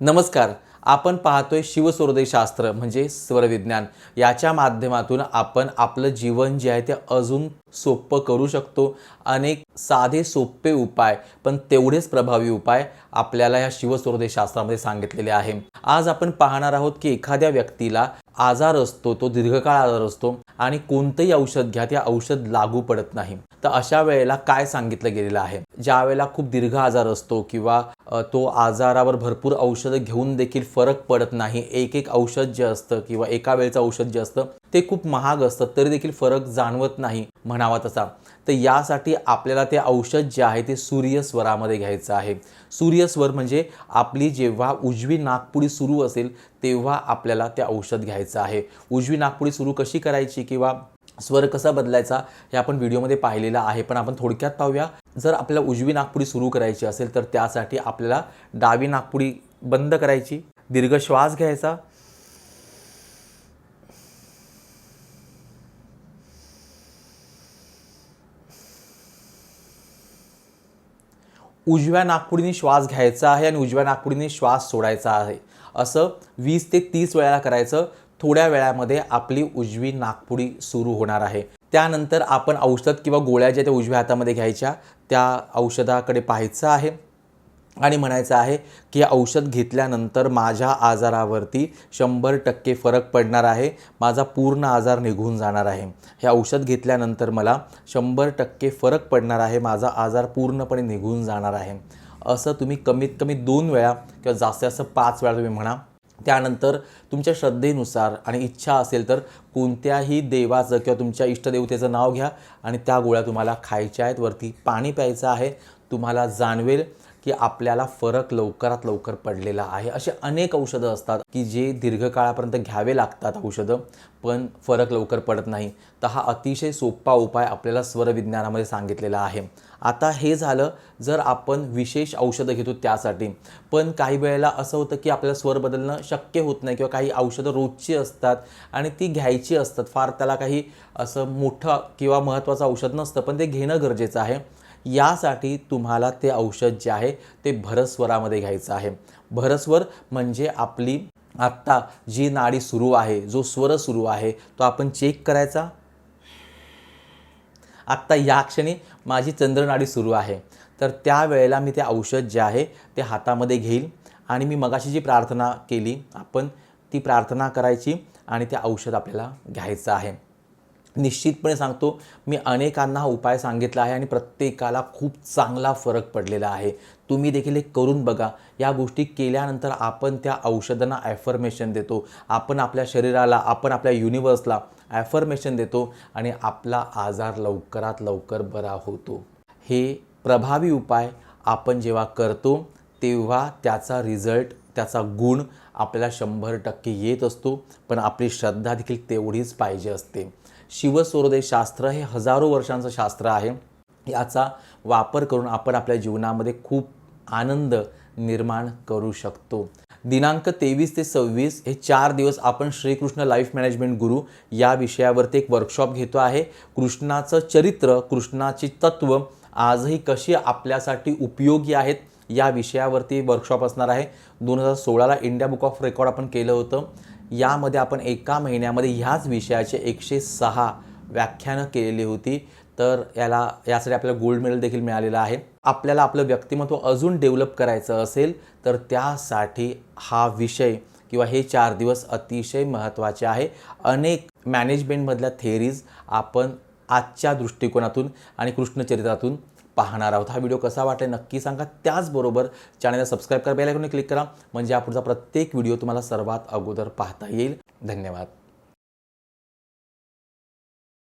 नमस्कार. आपण पाहतोय शिवसूर्योदय शास्त्र म्हणजे स्वरविज्ञान. याच्या माध्यमातून आपण आपलं जीवन जे आहे ते अजून सोपं करू शकतो. अनेक साधे सोपे उपाय पण तेवढेच प्रभावी उपाय आपल्याला या शिवसूर्योदय शास्त्रामध्ये सांगितलेले आहे. आज आपण पाहणार आहोत की एखाद्या व्यक्तीला आजार असतो तो दीर्घकाळ आजार असतो आणि कोणतंही औषध घ्या ते औषध लागू पडत नाही. तर अशा वेळेला काय सांगितलं गेलेलं आहे? ज्या वेळेला खूप दीर्घ आजार असतो किंवा तो आजारावर भरपूर औषधं घेऊन देखील फरक पडत नाही. एक एक औषध जे असतं किंवा एका वेळचं औषध जे असतं ते खूप महाग असतं तरी देखील फरक जाणवत नाही म्हणावा तसा. तर यासाठी आपल्याला ते औषध जे आहे ते सूर्यस्वरामध्ये घ्यायचं आहे. सूर्यस्वर म्हणजे आपली जेव्हा उजवी नागपुडी सुरू असेल तेव्हा आपल्याला ते औषध घ्यायचं आहे. उजवी नागपुडी सुरू कशी करायची किंवा स्वर कसा बदलायचा हे आपण व्हिडिओमध्ये पाहिलेलं आहे. पण आपण थोडक्यात पाहूया. जर आपल्याला उजवी नागपुडी सुरू करायची असेल तर त्यासाठी आपल्याला डावी नागपुडी बंद करायची. दीर्घ श्वास घ्यायचा. उजव्या नागपुडीने श्वास घ्यायचा आहे आणि उजव्या नागपुडीने श्वास सोडायचा आहे. असं वीस ते तीस वेळाला करायचं. थोड्या वेळामध्ये आपली उजवी नागपुडी सुरू होणार आहे. त्यानंतर आपण औषध किंवा गोळ्या ज्या त्या उजव्या हातामध्ये घ्यायच्या त्या औषधाकडे पाहायचं आहे. आणि म्हणायचं आहे की औषध घेतल्यानंतर माझ्या आजारावरती शंभर टक्के फरक पडणार आहे. माझा पूर्ण आजार निघून जाणार आहे. हे औषध घेतल्यानंतर मला शंभर टक्के फरक पडणार आहे. माझा आजार पूर्णपणे निघून जाणार आहे. असं तुम्ही कमीत कमी दोन वेळा किंवा जास्तीत जास्त पाच वेळा तुम्ही म्हणा त्यानंतर तुमच्या श्रद्धेनुसार आणि इच्छा असेल तर कोणत्याही देवाचं किंवा तुमच्या इष्टदेवतेचं नाव घ्या आणि त्या गोळ्या तुम्हाला खायच्या आहेत. वरती पाणी प्यायचं आहे. तुम्हाला जाणवेल की आपल्याला फरक लवकरात लवकर पडलेला आहे. असे अनेक औषधं असतात की जे दीर्घकाळापर्यंत घ्यावे लागतात औषधं पण फरक लवकर पडत नाही. तर हा अतिशय सोपा उपाय आपल्याला स्वरविज्ञानामध्ये सांगितलेला आहे. आता हे झालं जर आपण विशेष औषधं घेतो त्यासाठी. पण काही वेळेला असं होतं की आपल्याला स्वर बदलणं शक्य होत नाही किंवा काही औषधं रोजची असतात आणि ती घ्यायची असतात. फार त्याला काही असं मोठं किंवा महत्त्वाचं औषध नसतं पण ते घेणं गरजेचं आहे. यासाठी तुम्हाला ते औषध जे आहे ते भरस्वरामध्ये घ्यायचं आहे. भरस्वर म्हणजे आपली आत्ता जी नाडी सुरू आहे जो स्वर सुरू आहे तो आपण चेक करायचा? आत्ता या क्षणी माझी चंद्रनाडी सुरू आहे. तर त्यावेळेला मी ते औषध जे आहे ते हातामध्ये घेईल आणि मी मगाशी जी प्रार्थना केली आपण ती प्रार्थना करायची आणि ते औषध आपल्याला घ्यायचं आहे. निश्चितपणे सांगतो मी अनेकांना हा उपाय सांगितला आहे आणि प्रत्येकाला खूप चांगला फरक पडलेला आहे. तुम्ही देखील हे करून बघा. या गोष्टी केल्यानंतर आपण त्या औषधांना ॲफर्मेशन देतो. आपण आपल्या शरीराला आपण आपल्या युनिवर्सला ॲफर्मेशन देतो आणि आपला आजार लवकरात लवकर बरा होतो. हे प्रभावी उपाय आपण जेव्हा करतो तेव्हा त्याचा रिझल्ट त्याचा गुण आपल्याला शंभर टक्के येत असतो. पण आपली श्रद्धा देखील तेवढीच पाहिजे असते. शिवस्वरोदय शास्त्र हे हजारो वर्षांचं शास्त्र आहे. याचा वापर करून आपण आपल्या जीवनामध्ये खूप आनंद निर्माण करू शकतो. दिनांक तेवीस ते सव्वीस हे चार दिवस आपण श्रीकृष्ण लाईफ मॅनेजमेंट गुरु या विषयावरती एक वर्कशॉप घेतो आहे. कृष्णाचं चरित्र कृष्णाची तत्व आजही कशी आपल्यासाठी उपयोगी आहेत या विषयावरती वर्कशॉप असणार आहे. दोन हजार सोळाला इंडिया बुक ऑफ रेकॉर्ड आपण केलं होतं. यामध्ये आपण एका महिन्यामध्ये ह्याच विषयाचे एकशे सहा व्याख्यानं केलेली होती. तर याला यासाठी आपल्याला गोल्ड मेडल देखील मिळालेलं आहे. आपल्याला आपलं व्यक्तिमत्व अजून डेव्हलप करायचं असेल तर त्यासाठी हा विषय किंवा हे चार दिवस अतिशय महत्त्वाचे आहे. अनेक मॅनेजमेंटमधल्या थेअरीज आपण आजच्या दृष्टिकोनातून आणि कृष्णचरित्रातून पाहणार आहोत. हा व्हिडिओ कसा वाटला नक्की सांगा. त्याचबरोबर चॅनलला सबस्क्राईब करा बेल क्लिक करा. म्हणजे यापुढचा प्रत्येक व्हिडिओ तुम्हाला सर्वात अगोदर पाहता येईल. धन्यवाद.